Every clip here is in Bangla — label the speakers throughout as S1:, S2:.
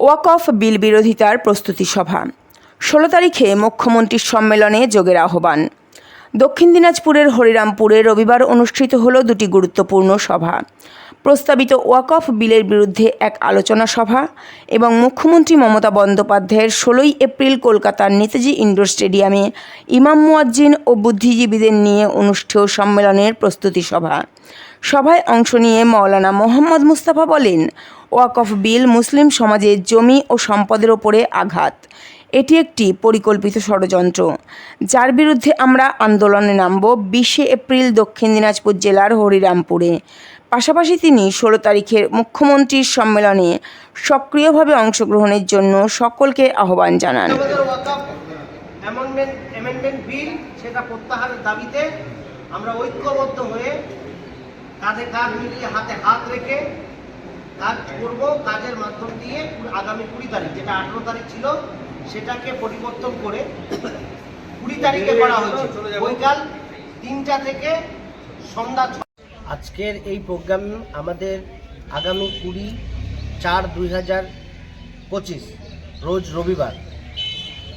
S1: ওয়াকফ বিল বিরোধিতার প্রস্তুতি সভা। ষোলো তারিখে মুখ্যমন্ত্রীর সম্মেলনে যোগের আহ্বান। দক্ষিণ দিনাজপুরের হরিরামপুরে রবিবার অনুষ্ঠিত হল দুটি গুরুত্বপূর্ণ সভা। প্রস্তাবিত ওয়াকফ বিলের বিরুদ্ধে এক আলোচনা সভা এবং মুখ্যমন্ত্রী মমতা বন্দ্যোপাধ্যায়ের ষোলোই এপ্রিল কলকাতার নেতাজি ইন্ডোর স্টেডিয়ামে ইমাম মুয়াজ্জিন ও বুদ্ধিজীবীদের নিয়ে অনুষ্ঠেয় সম্মেলনের প্রস্তুতি সভা। সভায় অংশ নিয়ে মাওলানা মোহাম্মদ মুস্তাফা বলেন, ওয়াকফ বিল মুসলিম সমাজের জমি ও সম্পদের ওপরে আঘাত। এটি একটি পরিকল্পিত ষড়যন্ত্র। যার বিরুদ্ধে আমরা আন্দোলনে নামব বিশে এপ্রিল দক্ষিণ দিনাজপুর জেলার হরিরামপুরে। পাশাপাশি তিনি ষোলো তারিখের মুখ্যমন্ত্রীর সম্মেলনে সক্রিয়ভাবে অংশগ্রহণের জন্য সকলকে আহ্বান জানান।
S2: আমরা ঐক্যবদ্ধ হয়ে কাঁধে কাঁধ মিলিয়ে হাতে হাত রেখে কাজ করব, কাজের মাধ্যম দিয়ে আগামী কুড়ি তারিখ, যেটা আঠেরো তারিখ ছিল সেটাকে পরিবর্তন করে কুড়ি তারিখে করা হয়েছে। বৈকাল তিনটা থেকে সন্ধ্যা আজকের এই প্রোগ্রাম আমাদের আগামী কুড়ি চার দুই হাজার পঁচিশ, রোজ রবিবার।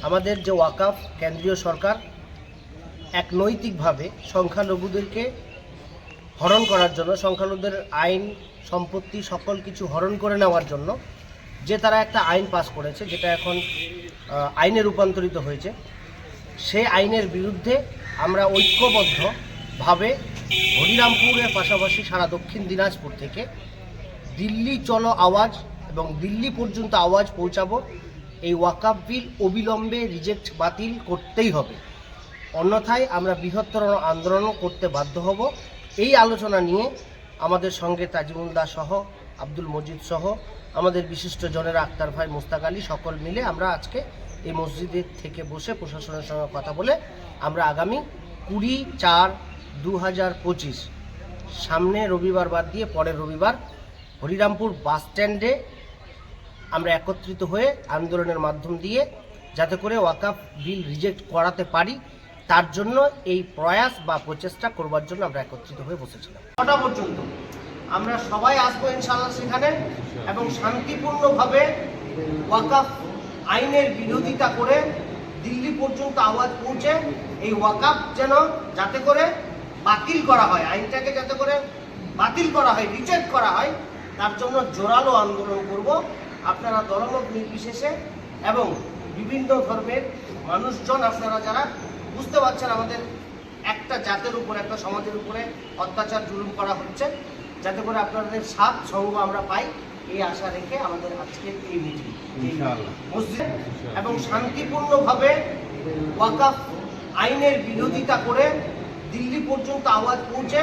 S2: আমাদের যে ওয়াকাফ, কেন্দ্রীয় সরকার এক নৈতিকভাবে সংখ্যালঘুদেরকে হরণ করার জন্য, সংখ্যালঘুদের আইন, সম্পত্তি, সকল কিছু হরণ করে নেওয়ার জন্য, যে তারা একটা আইন পাস করেছে, যেটা এখন আইনে রূপান্তরিত হয়েছে। সেই আইনের বিরুদ্ধে আমরা ঐক্যবদ্ধভাবে হরিরামপুরের পাশাপাশি সারা দক্ষিণ দিনাজপুর থেকে দিল্লি চলো আওয়াজ এবং দিল্লি পর্যন্ত আওয়াজ পৌঁছাবো। এই ওয়াকাফ বিল অবিলম্বে রিজেক্ট বাতিল করতেই হবে। অন্যথায় আমরা বৃহত্তর আন্দোলনও করতে বাধ্য হব। এই আলোচনা নিয়ে আমাদের সঙ্গে তাজিমুল দাস সহ আব্দুল মজিদ সহ আমাদের বিশিষ্ট জনের আক্তার ভাই মোস্তাক আলী সকল মিলে আমরা আজকে এই মসজিদের থেকে বসে প্রশাসনের সঙ্গে কথা বলে আমরা আগামী কুড়ি চার দু হাজার পঁচিশ, সামনে রবিবার বাদ দিয়ে পরের রবিবার হরিরামপুর বাস স্ট্যান্ডে আমরা একত্রিত হয়ে আন্দোলনের মাধ্যম দিয়ে যাতে করে ওয়াকাফ বিল রিজেক্ট করাতে পারি, তার জন্য এই প্রয়াস বা প্রচেষ্টা করবার জন্য আমরা একত্রিত হয়ে বসেছিলাম। ছটা পর্যন্ত? আমরা সবাই আসব ইনশাল্লাহ সেখানে এবং শান্তিপূর্ণভাবে ওয়াকাফ আইনের বিরোধিতা করে দিল্লি পর্যন্ত আওয়াজ পৌঁছে এই ওয়াকাফ যেন যাতে করে বাতিল করা হয়, আইনটাকে যাতে করে বাতিল করা হয়, রিজেক্ট করা হয়, তার জন্য জোরালো আন্দোলন করব। আপনারা দলমত নির্বিশেষে এবং বিভিন্ন ধর্মের মানুষজন আপনারা যারা বুঝতে পারছেন আমাদের একটা জাতের উপরে, একটা সমাজের উপরে অত্যাচার জুলুম করা হচ্ছে যাতে করে আপনাদের সাত সঙ্গ আমরা পাই এই আশা রেখে আমাদের আজকের এই মিটিং মসজিদ। এবং শান্তিপূর্ণভাবে ওয়াকাফ আইনের বিরোধিতা করে দিল্লি পর্যন্ত আওয়াজ পৌঁছে